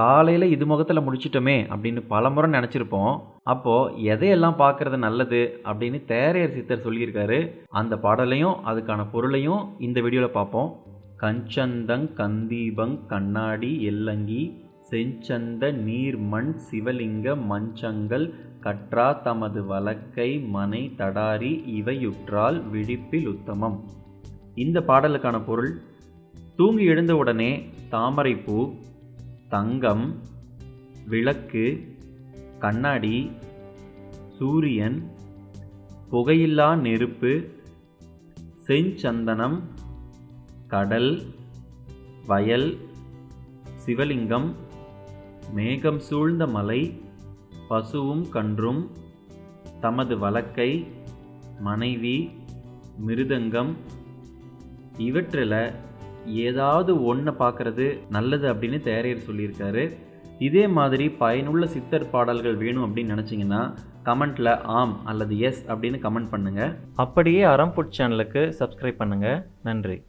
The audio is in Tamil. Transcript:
காலையில் இது முகத்தில் முடிச்சிட்டோமே அப்படின்னு பலமுறை நினச்சிருப்போம். அப்போது எதையெல்லாம் பார்க்கறது நல்லது அப்படின்னு தேரையர் சித்தர் சொல்லியிருக்காரு. அந்த பாடலையும் அதுக்கான பொருளையும் இந்த வீடியோவில் பார்ப்போம். கஞ்சந்தங் கந்தீபங் கண்ணாடி எல்லங்கி செஞ்சந்த நீர்மண் சிவலிங்க மஞ்சங்கள் கற்றா தமது வழக்கை மனை தடாரி இவையுற்றால் விழிப்பில் உத்தமம். இந்த பாடலுக்கான பொருள் தூங்கி எழுந்தவுடனே தாமரைப்பூ தங்கம் விளக்கு கண்ணாடி சூரியன் புகையில்லா நெருப்பு செஞ்சந்தனம் கடல் வயல் சிவலிங்கம் மேகம் சூழ்ந்த மலை பசுவும் கன்றும் தமது வழக்கை மனைவி மிருதங்கம் இவற்றில் ஏதாவது ஒன்றை பார்க்குறது நல்லது அப்படின்னு தேரையர் சொல்லியிருக்காரு. இதே மாதிரி பயனுள்ள சித்தர் பாடல்கள் வேணும் அப்படின்னு நினச்சிங்கன்னா கமெண்ட்டில் ஆம் அல்லது எஸ் அப்படின்னு கமெண்ட் பண்ணுங்கள் அப்படியே அறம்புட் சேனலுக்கு சப்ஸ்கிரைப் பண்ணுங்கள் நன்றி.